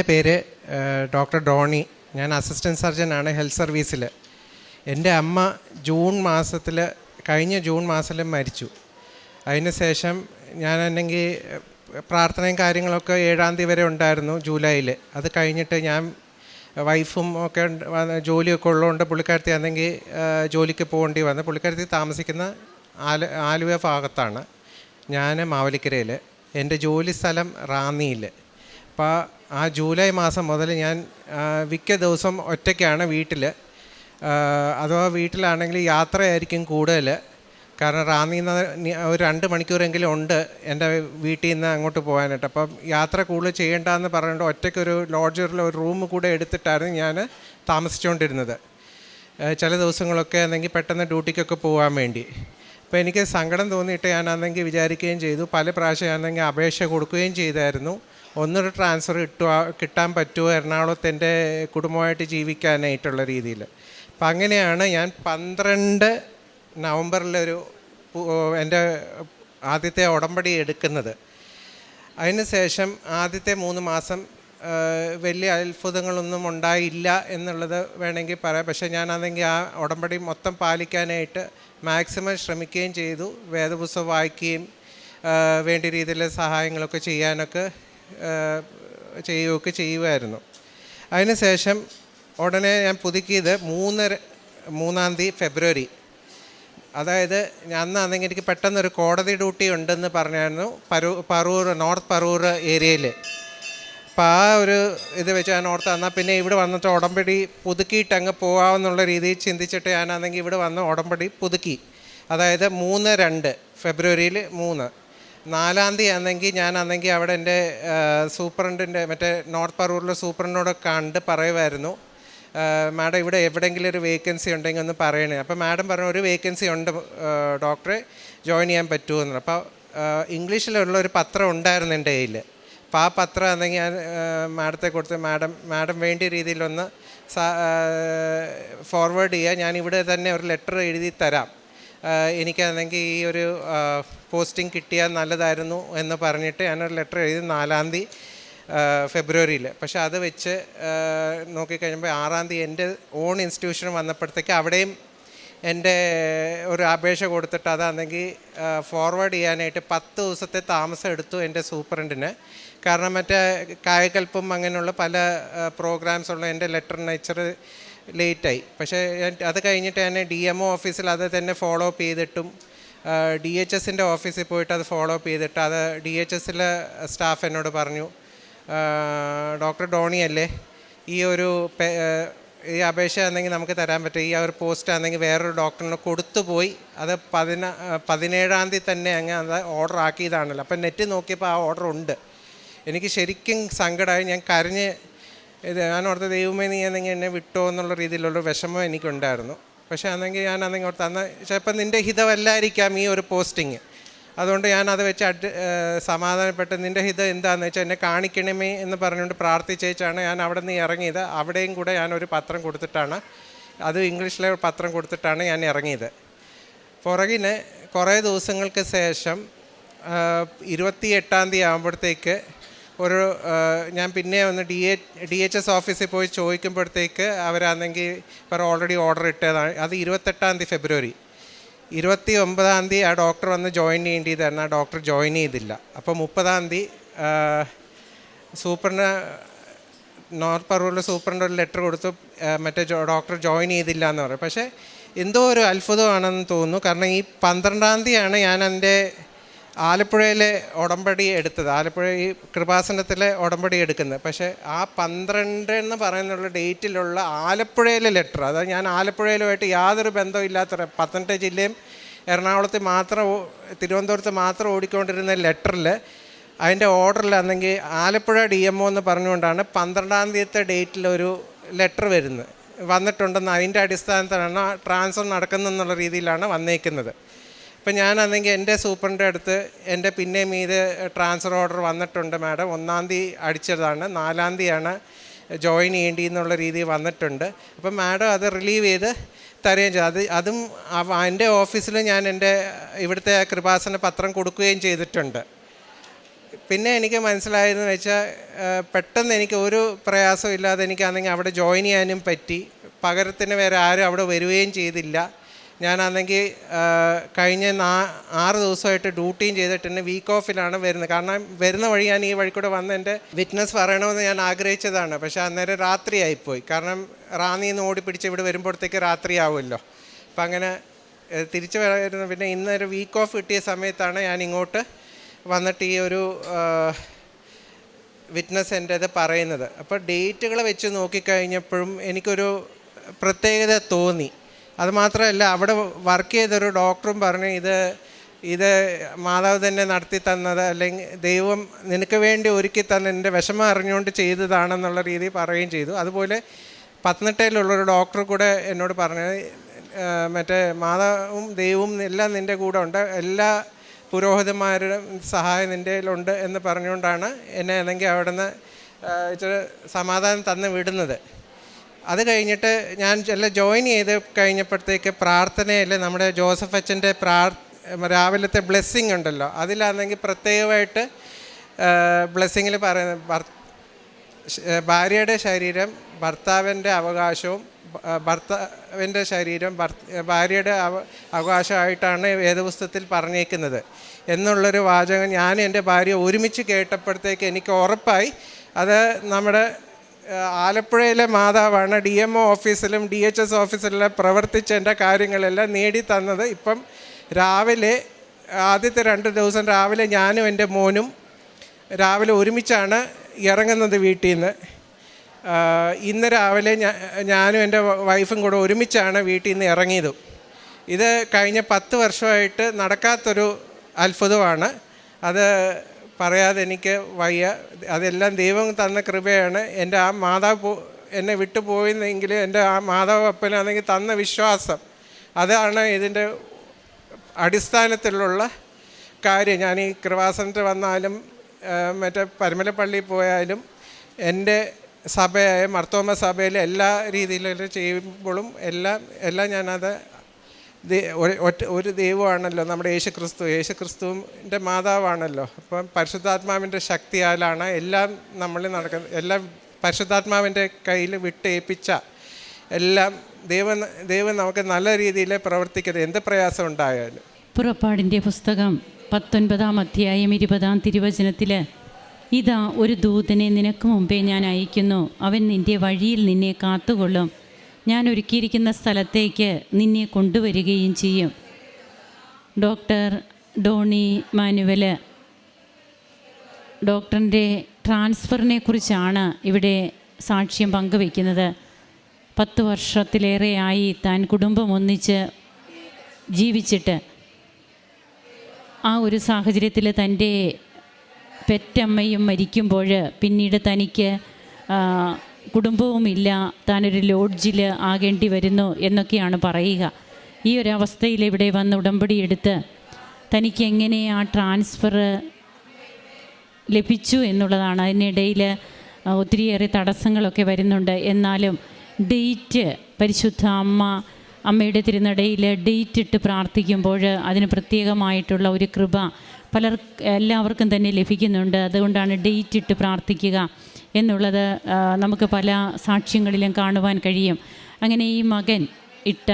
എന്റെ പേര് ഡോക്ടർ ഡോണി. ഞാൻ അസിസ്റ്റന്റ് ആണ് ഹെൽത്ത് സർവീസിൽ എന്റെ അമ്മ ജൂൺ മാസത്തിൽ കഴിഞ്ഞ ജൂൺ മാസത്തിൽ മരിച്ചു. അതിന് ശേഷം ഞാനാണെങ്കിൽ പ്രാർത്ഥനയും കാര്യങ്ങളൊക്കെ ഏഴാം തീയതി വരെ ഉണ്ടായിരുന്നു ജൂലൈയിൽ അത് കഴിഞ്ഞിട്ട് ഞാൻ വൈഫും ഒക്കെ ജോലിയൊക്കെ ഉള്ളതുകൊണ്ട് പുള്ളിക്കാരത്തി ആണെങ്കിൽ ജോലിക്ക് പോകേണ്ടി വന്ന് പുള്ളിക്കാരത്തി താമസിക്കുന്ന ആല ആലുവ ഭാഗത്താണ്. ഞാൻ മാവലിക്കരയിൽ എന്റെ ജോലി സ്ഥലം റാന്നിയിൽ അപ്പോൾ ആ ജൂലൈ മാസം മുതൽ ഞാൻ മിക്ക ദിവസം ഒറ്റയ്ക്കാണ് വീട്ടിൽ അഥവാ വീട്ടിലാണെങ്കിൽ യാത്രയായിരിക്കും കൂടുതൽ. കാരണം റാന്നിയിൽ നിന്ന് ഒരു രണ്ട് മണിക്കൂറെങ്കിലും ഉണ്ട് എന്റെ വീട്ടിൽ നിന്ന് അങ്ങോട്ട് പോകാനായിട്ട്. അപ്പം യാത്ര കൂടുതൽ ചെയ്യേണ്ടെന്ന് പറഞ്ഞുകൊണ്ട് ഒറ്റയ്ക്കൊരു ലോഡ്ജറിൽ ഒരു റൂം കൂടെ എടുത്തിട്ടായിരുന്നു ഞാൻ താമസിച്ചുകൊണ്ടിരുന്നത്. ചില ദിവസങ്ങളൊക്കെ ആണെങ്കിൽ പെട്ടെന്ന് ഡ്യൂട്ടിക്കൊക്കെ പോകാൻ വേണ്ടി. അപ്പോൾ എനിക്ക് സങ്കടം തോന്നിയിട്ട് ഞാനാണെങ്കിൽ വിചാരിക്കുകയും ചെയ്തു. പല പ്രാവശ്യം ഞാനെങ്കിൽ അപേക്ഷ കൊടുക്കുകയും ചെയ്തായിരുന്നു. ഒന്നൊരു ട്രാൻസ്ഫർ കിട്ടുക കിട്ടാൻ പറ്റുമോ എറണാകുളത്ത് എന്റെ കുടുംബമായിട്ട് ജീവിക്കാനായിട്ടുള്ള രീതിയിൽ. അപ്പം അങ്ങനെയാണ് ഞാൻ പന്ത്രണ്ട് നവംബറിലൊരു എന്റെ ആദ്യത്തെ ഉടമ്പടി എടുക്കുന്നത്. അതിന് ശേഷം ആദ്യത്തെ മൂന്ന് മാസം വലിയ അത്ഭുതങ്ങളൊന്നും ഉണ്ടായില്ല എന്നുള്ളത് വേണമെങ്കിൽ പറയാം. പക്ഷേ ഞാനാണെങ്കിൽ ആ ഉടമ്പടി മൊത്തം പാലിക്കാനായിട്ട് മാക്സിമം ശ്രമിക്കുകയും ചെയ്തു. വേദപുസ്തകം വായിക്കുകയും വേണ്ട രീതിയിലുള്ള സഹായങ്ങളൊക്കെ ചെയ്യാനൊക്കെ ചെയ്യുകയൊക്കെ ചെയ്യുമായിരുന്നു അതിന് ശേഷം ഉടനെ ഞാൻ പുതുക്കിയത് മൂന്നര മൂന്നാം തീയതി ഫെബ്രുവരി. അതായത് ഞാൻ അന്നെങ്കിൽ എനിക്ക് പെട്ടെന്നൊരു കോടതി ഡ്യൂട്ടി ഉണ്ടെന്ന് പറഞ്ഞായിരുന്നു പരൂ പറൂർ നോർത്ത് പറൂർ ഏരിയയിൽ അപ്പോൾ ആ ഒരു ഇത് വെച്ച് ഞാൻ ഓർത്ത് എന്നാൽ പിന്നെ ഇവിടെ വന്നിട്ട് ഉടമ്പടി പുതുക്കിയിട്ട് അങ്ങ് പോകാമെന്നുള്ള രീതിയിൽ ചിന്തിച്ചിട്ട് ഞാനാണെങ്കിൽ ഇവിടെ വന്ന് ഉടമ്പടി പുതുക്കി. അതായത് മൂന്ന് രണ്ട് ഫെബ്രുവരിയിൽ മൂന്ന്. നാലാം തീയതി ആണെങ്കിൽ അന്നെങ്കിൽ അവിടെ എന്റെ സൂപ്രണ്ടിന്റെ മറ്റേ നോർത്ത് പറൂരിലെ സൂപ്രണ്ടിനോട് കണ്ട് പറയുമായിരുന്നു. മാഡം ഇവിടെ എവിടെയെങ്കിലും ഒരു വേക്കൻസി ഉണ്ടെങ്കിൽ ഒന്ന് പറയണേ. അപ്പോൾ മാഡം പറഞ്ഞു ഒരു വേക്കൻസി ഉണ്ട് ഡോക്ടറെ ജോയിൻ ചെയ്യാൻ പറ്റുമെന്ന്. അപ്പോൾ ഇംഗ്ലീഷിലുള്ള ഒരു പത്രം ഉണ്ടായിരുന്നു എന്റെ കയ്യിൽ. അപ്പോൾ ആ പത്രം ആണെങ്കിൽ ഞാൻ മാഡത്തെ കൊടുത്ത് മാഡം മാഡം വേണ്ട രീതിയിലൊന്ന് ഫോർവേഡ് ചെയ്യുക ഞാൻ ഇവിടെ തന്നെ ഒരു ലെറ്റർ എഴുതി തരാം. എനിക്കാണെങ്കിൽ ഈ ഒരു പോസ്റ്റിംഗ് കിട്ടിയാൽ നല്ലതായിരുന്നു എന്ന് പറഞ്ഞിട്ട് ഞാനൊരു ലെറ്റർ എഴുതി നാലാം തീയതി ഫെബ്രുവരിയിൽ. പക്ഷേ അത് വെച്ച് നോക്കിക്കഴിയുമ്പോൾ ആറാം തീയതി എന്റെ ഓൺ ഇൻസ്റ്റിറ്റ്യൂഷൻ വന്നപ്പോഴത്തേക്ക് അവിടെയും എന്റെ ഒരു അപേക്ഷ കൊടുത്തിട്ട് അതാണെങ്കിൽ ഫോർവേഡ് ചെയ്യാനായിട്ട് പത്ത് ദിവസത്തെ താമസം എടുത്തു എന്റെ സൂപ്രണ്ടിന്. കാരണം മറ്റേ കായകൽപ്പം അങ്ങനെയുള്ള പല പ്രോഗ്രാംസ് ഉള്ള എന്റെ ലെറ്റർ നേച്ചർ ലേറ്റായി. പക്ഷേ അത് കഴിഞ്ഞിട്ട് തന്നെ ഡി എം ഒ ഓഫീസിൽ അത് തന്നെ ഫോളോ അപ്പ് ചെയ്തിട്ടും ഡി എച്ച് എസിന്റെ ഓഫീസിൽ പോയിട്ട് അത് ഫോളോ അപ്പ് ചെയ്തിട്ട് അത് ഡി എച്ച് എസിലെ സ്റ്റാഫ് എന്നോട് പറഞ്ഞു ഡോക്ടർ ഡോണി അല്ലേ? ഈ ഒരു ഈ അപേക്ഷ ആണെങ്കിൽ നമുക്ക് തരാൻ പറ്റും. ഈ ഒരു പോസ്റ്റ് ആണെങ്കിൽ വേറൊരു ഡോക്ടറിന് കൊടുത്തു പോയി. അത് പതിന പതിനേഴാം തീയതി തന്നെ അങ്ങ് അത് ഓർഡർ ആക്കിയതാണല്ലോ. അപ്പം നെറ്റ് നോക്കിയപ്പോൾ ആ ഓർഡർ ഉണ്ട്. എനിക്ക് ശരിക്കും സങ്കടമായി ഞാൻ കരഞ്ഞ് ഇത് ഞാൻ ഓർത്ത ദൈവമേ നീ എന്തെങ്കിലും എന്നെ വിട്ടോ എന്നുള്ള രീതിയിലുള്ള വിഷമം എനിക്കുണ്ടായിരുന്നു. പക്ഷേ അന്നെങ്കിൽ ഞാൻ അന്നെങ്കിൽ ഓർത്ത് അന്ന് ചിലപ്പോൾ നിന്റെ ഹിതമല്ലായിരിക്കാം ഈ ഒരു പോസ്റ്റിങ്. അതുകൊണ്ട് ഞാൻ അത് വെച്ച് അഡ് സമാധാനപ്പെട്ട് നിന്റെ ഹിതം എന്താണെന്ന് വെച്ചാൽ എന്നെ കാണിക്കണമേ എന്ന് പറഞ്ഞുകൊണ്ട് പ്രാർത്ഥിച്ചേച്ചാണ് ഞാൻ അവിടെ നിന്ന് ഇറങ്ങിയത്. അവിടെയും കൂടെ ഞാനൊരു പത്രം കൊടുത്തിട്ടാണ് അത് ഇംഗ്ലീഷിലെ പത്രം കൊടുത്തിട്ടാണ് ഞാൻ ഇറങ്ങിയത്. പുറകിന് കുറേ ദിവസങ്ങൾക്ക് ശേഷം ഇരുപത്തി എട്ടാം തീയതി ആകുമ്പോഴത്തേക്ക് ഒരു ഞാൻ പിന്നെ ഒന്ന് D A D H S ഓഫീസിൽ പോയി ചോദിക്കുമ്പോഴത്തേക്ക് അവരാണെങ്കിൽ ഇപ്പോൾ ഓൾറെഡി ഓർഡർ ഇട്ടതാണ്. അത് ഇരുപത്തെട്ടാം തീയതി ഫെബ്രുവരി. ഇരുപത്തി ഒമ്പതാം തീയതി ആ ഡോക്ടർ വന്ന് ജോയിൻ ചെയ്യേണ്ടിയതായിരുന്നു ആ ഡോക്ടർ ജോയിൻ ചെയ്തില്ല. അപ്പോൾ മുപ്പതാം തീയതി സൂപ്പറിന് നോർത്ത് പറവൂരിലെ സൂപ്രണ്ട് ഒരു ലെറ്റർ കൊടുത്തു. മറ്റേ ഡോക്ടർ ജോയിൻ ചെയ്തില്ല എന്ന് പറയും പക്ഷേ എന്തോ ഒരു അത്ഭുതമാണെന്ന് തോന്നുന്നു. കാരണം ഈ പന്ത്രണ്ടാം തീയതിയാണ് ഞാൻ എന്റെ ആലപ്പുഴയിലെ ഉടമ്പടി എടുത്തത്. ആലപ്പുഴ ഈ കൃപാസനത്തിലെ ഉടമ്പടി എടുക്കുന്നത്. പക്ഷേ ആ പന്ത്രണ്ട് എന്ന് പറയുന്നുള്ള ഡേറ്റിലുള്ള ആലപ്പുഴയിലെ ലെറ്റർ അതായത് ഞാൻ ആലപ്പുഴയിലുമായിട്ട് യാതൊരു ബന്ധവും ഇല്ലാത്ത പത്തനംതിട്ട ജില്ലയും എറണാകുളത്ത് മാത്രം തിരുവനന്തപുരത്ത് മാത്രം ഓടിക്കൊണ്ടിരുന്ന ലെറ്ററിൽ അതിന്റെ ഓർഡറിലാണെങ്കിൽ ആലപ്പുഴ ഡി എം ഒ എന്ന് പറഞ്ഞുകൊണ്ടാണ് പന്ത്രണ്ടാം തീയത്തെ ഡേറ്റിൽ ഒരു ലെറ്റർ വരുന്നത്. വന്നിട്ടുണ്ടെന്ന് അതിന്റെ അടിസ്ഥാനത്തിലാണ് ട്രാൻസ്ഫർ നടക്കുന്നതെന്നുള്ള രീതിയിലാണ് വന്നേക്കുന്നത്. ഇപ്പം ഞാനാണെങ്കിൽ എന്റെ സൂപ്പറിന്റെ അടുത്ത് എന്റെ പിന്നെ മീത് ട്രാൻസ്ഫർ ഓർഡർ വന്നിട്ടുണ്ട് മാഡം. ഒന്നാം തീയതി അടിച്ചതാണ്. നാലാം തീയതിയാണ് ജോയിൻ ചെയ്യേണ്ടി എന്നുള്ള രീതിയിൽ വന്നിട്ടുണ്ട്. അപ്പം മാഡം അത് റിലീവ് ചെയ്ത് തരുകയും ചെയ്തു. അത് അതും എന്റെ ഓഫീസിൽ ഞാൻ എന്റെ ഇവിടുത്തെ കൃപാസന പത്രം കൊടുക്കുകയും ചെയ്തിട്ടുണ്ട്. പിന്നെ എനിക്ക് മനസ്സിലായതെന്ന് വെച്ചാൽ പെട്ടെന്ന് എനിക്ക് ഒരു പ്രയാസവും ഇല്ലാതെ എനിക്കാണെങ്കിൽ അവിടെ ജോയിൻ ചെയ്യാനും പറ്റി. പകരത്തിന് വേറെ ആരും അവിടെ വരികയും ചെയ്തില്ല. ഞാനാണെങ്കിൽ കഴിഞ്ഞ നാ ആറ് ദിവസമായിട്ട് ഡ്യൂട്ടിയും ചെയ്തിട്ടുണ്ട് വീക്ക് ഓഫിലാണ് വരുന്നത്. കാരണം വരുന്ന വഴി ഞാൻ ഈ വഴി വന്ന് എന്റെ വിറ്റ്നസ് പറയണമെന്ന് ഞാൻ ആഗ്രഹിച്ചതാണ്. പക്ഷേ അന്നേരം രാത്രിയായിപ്പോയി. കാരണം റാന്നിയിൽ നിന്ന് ഓടി പിടിച്ച് ഇവിടെ വരുമ്പോഴത്തേക്ക് രാത്രിയാവുമല്ലോ. അപ്പം അങ്ങനെ തിരിച്ചു തിരിച്ച് വരുന്ന പിന്നെ ഇന്നൊരു വീക്ക് ഓഫ് കിട്ടിയ സമയത്താണ് ഞാൻ ഇങ്ങോട്ട് വന്നിട്ട് ഈ ഒരു വിറ്റ്നസ് എന്റെ ഇത് പറയുന്നത്. അപ്പോൾ ഡേറ്റുകൾ വെച്ച് നോക്കിക്കഴിഞ്ഞപ്പോഴും എനിക്കൊരു പ്രത്യേകത തോന്നി. അതുമാത്രമല്ല അവിടെ വർക്ക് ചെയ്തൊരു ഡോക്ടറും പറഞ്ഞു ഇത് ഇത് മാതാവ് തന്നെ നടത്തി തന്നത് അല്ലെങ്കിൽ ദൈവം നിനക്ക് വേണ്ടി ഒരുക്കി തന്ന എന്റെ വിഷമം അറിഞ്ഞുകൊണ്ട് ചെയ്തതാണെന്നുള്ള രീതി പറയുകയും ചെയ്തു. അതുപോലെ പത്തനംതിട്ടയിലുള്ളൊരു ഡോക്ടർ കൂടെ എന്നോട് പറഞ്ഞു മറ്റേ മാതാവും ദൈവവും എല്ലാം നിന്റെ കൂടെ ഉണ്ട് എല്ലാ പുരോഹിതന്മാരുടെയും സഹായം നിന്റെ കയ്യിലുണ്ട് എന്ന് പറഞ്ഞുകൊണ്ടാണ് എന്നെ അല്ലെങ്കിൽ അവിടുന്ന് ഇച്ചിരി സമാധാനം തന്ന് വിടുന്നത്. അത് കഴിഞ്ഞിട്ട് ഞാൻ എല്ലാം ജോയിൻ ചെയ്ത് കഴിഞ്ഞപ്പോഴത്തേക്ക് പ്രാർത്ഥനയിൽ നമ്മുടെ ജോസഫ് അച്ഛന്റെ പ്രാർ രാവിലത്തെ ബ്ലെസ്സിങ് ഉണ്ടല്ലോ അതിലാണെങ്കിൽ പ്രത്യേകമായിട്ട് ബ്ലെസ്സിങ്ങിൽ പറയുന്നത് ഭർ- ഭാര്യയുടെ ശരീരം ഭർത്താവിന്റെ അവകാശവും ഭർത്താവിന്റെ ശരീരം ഭാര്യയുടെ അവ അവകാശമായിട്ടാണ് വേദപുസ്തകത്തിൽ പറഞ്ഞേക്കുന്നത്. എന്നുള്ളൊരു വാചകം ഞാൻ എന്റെ ഭാര്യ ഒരുമിച്ച് കേട്ടപ്പോഴത്തേക്ക് എനിക്ക് ഉറപ്പായി. അത് നമ്മുടെ ആലപ്പുഴയിലെ മാതാവാണ് ഡി എം ഒ ഓഫീസിലും ഡി എച്ച് എസ് ഓഫീസിലെല്ലാം പ്രവർത്തിച്ച എന്റെ കാര്യങ്ങളെല്ലാം നേടി തന്നത്. ഇപ്പം രാവിലെ ആദ്യത്തെ രണ്ട് ദിവസം രാവിലെ ഞാനും എന്റെ മോനും രാവിലെ ഒരുമിച്ചാണ് ഇറങ്ങുന്നത് വീട്ടിൽ നിന്ന് ഇന്ന് രാവിലെ ഞാനും എന്റെ വൈഫും കൂടെ ഒരുമിച്ചാണ് വീട്ടിൽ നിന്ന് ഇറങ്ങിയതും. ഇത് കഴിഞ്ഞ പത്ത് വർഷമായിട്ട് നടക്കാത്തൊരു അത്ഭുതമാണ്. അത് പറയാതെ എനിക്ക് വയ്യ. അതെല്ലാം ദൈവം തന്ന കൃപയാണ്. എന്റെ ആ മാതാവ് എന്നെ വിട്ടു പോയെന്നെങ്കിൽ എന്റെ ആ മാതാവ് അപ്പനാണെങ്കിൽ തന്ന വിശ്വാസം. അതാണ് ഇതിന്റെ അടിസ്ഥാനത്തിലുള്ള കാര്യം. ഞാൻ ഈ കൃപാസനത്തിൽ വന്നാലും മറ്റേ പരമലപ്പള്ളിയിൽ പോയാലും എന്റെ സഭയായ മർത്തോമ സഭയിൽ എല്ലാ രീതിയിലും ചെയ്യുമ്പോഴും എല്ലാം എല്ലാം ഞാനത് ഒരു- ദൈവമാണല്ലോ നമ്മുടെ യേശു ക്രിസ്തു യേശു ക്രിസ്തുവിന്റെ മാതാവാണല്ലോ. അപ്പം പരിശുദ്ധാത്മാവിന്റെ ശക്തിയാലാണ് എല്ലാം നമ്മൾ നടക്കുന്നത് എല്ലാം പരിശുദ്ധാത്മാവിന്റെ കയ്യിൽ വിട്ടേൽപ്പിച്ച എല്ലാം ദൈവം ദൈവം നമുക്ക് നല്ല രീതിയിൽ പ്രവർത്തിക്കുന്നത് എന്ത് പ്രയാസം ഉണ്ടായാലും. പുറപ്പാടിന്റെ പുസ്തകം പത്തൊൻപതാം അധ്യായം ഇരുപതാം തിരുവചനത്തിൽ ഇതാ ഒരു ദൂതനെ നിനക്ക് മുമ്പേ ഞാൻ അയക്കുന്നു. അവൻ നിന്റെ വഴിയിൽ നിന്നെ കാത്തുകൊള്ളും. ഞാൻ ഒരുക്കിയിരിക്കുന്ന സ്ഥലത്തേക്ക് നിന്നെ കൊണ്ടുവരികയും ചെയ്യും. ഡോക്ടർ ഡോണി മാനുവൽ ഡോക്ടറിന്റെ ട്രാൻസ്ഫറിനെ കുറിച്ചാണ് ഇവിടെ സാക്ഷ്യം പങ്കുവയ്ക്കുന്നത്. പത്ത് വർഷത്തിലേറെയായി താൻ കുടുംബം ഒന്നിച്ച് ജീവിച്ചിട്ട് ആ ഒരു സാഹചര്യത്തിൽ തന്റെ പെറ്റമ്മയും മരിക്കുമ്പോൾ പിന്നീട് തനിക്ക് കുടുംബവുമില്ല. താനൊരു ലോഡ്ജിൽ ആകേണ്ടി വരുന്നു എന്നൊക്കെയാണ് പറയുക. ഈ ഒരു അവസ്ഥയിൽ ഇവിടെ വന്ന് ഉടമ്പടി എടുത്ത് തനിക്ക് എങ്ങനെ ആ ട്രാൻസ്ഫർ ലഭിച്ചു എന്നുള്ളതാണ്. അതിനിടയിൽ ഒത്തിരിയേറെ തടസ്സങ്ങളൊക്കെ വരുന്നുണ്ട്. എന്നാലും ഡേറ്റ് പരിശുദ്ധ അമ്മ അമ്മയുടെ തിരുനടയിൽ ഡേറ്റ് ഇട്ട് പ്രാർത്ഥിക്കുമ്പോൾ അതിന് പ്രത്യേകമായിട്ടുള്ള ഒരു കൃപ പലർ എല്ലാവർക്കും തന്നെ ലഭിക്കുന്നുണ്ട്. അതുകൊണ്ടാണ് ഡേറ്റ് ഇട്ട് പ്രാർത്ഥിക്കുക. എന്നുള്ളത് നമുക്ക് പല സാക്ഷ്യങ്ങളിലും കാണുവാൻ കഴിയും. അങ്ങനെ ഈ മകൻ ഇട്ട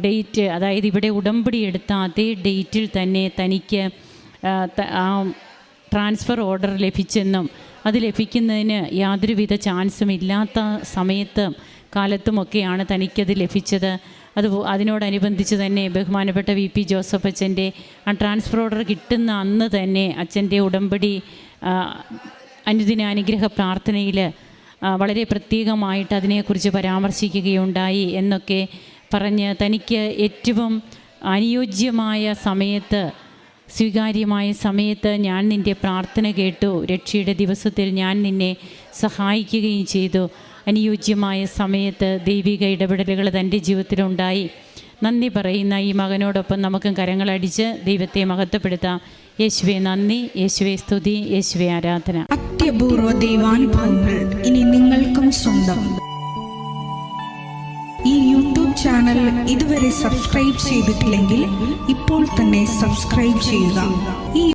ഡേറ്റ് അതായത് ഇവിടെ ഉടമ്പടി എടുത്ത അതേ ഡേറ്റിൽ തന്നെ തനിക്ക് ആ, ട്രാൻസ്ഫർ ഓർഡർ ലഭിച്ചെന്നും അത് ലഭിക്കുന്നതിന് യാതൊരുവിധ ചാൻസും ഇല്ലാത്ത സമയത്തും കാലത്തുമൊക്കെയാണ് തനിക്കത് ലഭിച്ചത്. അത് അതിനോടനുബന്ധിച്ച് തന്നെ ബഹുമാനപ്പെട്ട വി പി ജോസഫ് അച്ഛന്റെ ആ ട്രാൻസ്ഫർ ഓർഡർ കിട്ടുന്ന അന്ന് തന്നെ അച്ഛന്റെ ഉടമ്പടി അനുദിന അനുഗ്രഹ പ്രാർത്ഥനയിൽ വളരെ പ്രത്യേകമായിട്ട് അതിനെക്കുറിച്ച് പരാമർശിക്കുകയുണ്ടായി എന്നൊക്കെ പറഞ്ഞ് തനിക്ക് ഏറ്റവും അനുയോജ്യമായ സമയത്ത് സ്വീകാര്യമായ സമയത്ത് ഞാൻ നിന്റെ പ്രാർത്ഥന കേട്ടു. രക്ഷയുടെ ദിവസത്തിൽ ഞാൻ നിന്നെ സഹായിക്കുകയും ചെയ്തു. അനുയോജ്യമായ സമയത്ത് ദൈവിക ഇടപെടലുകൾ തന്റെ ജീവിതത്തിലുണ്ടായി. നന്ദി പറയുന്ന ഈ മകനോടൊപ്പം നമുക്കും കരങ്ങളടിച്ച് ദൈവത്തെ മഹത്വപ്പെടുത്താം. യേശുവെ നന്ദി യേശുവെ സ്തുതി യേശുവെ ആരാധന. അത്യപൂർവ ദൈവാനുഭവങ്ങൾ ഇനി നിങ്ങൾക്കും സ്വന്തം. ഈ യൂട്യൂബ് ചാനൽ ഇതുവരെ സബ്സ്ക്രൈബ് ചെയ്തിട്ടില്ലെങ്കിൽ ഇപ്പോൾ തന്നെ സബ്സ്ക്രൈബ് ചെയ്യുക. ഈ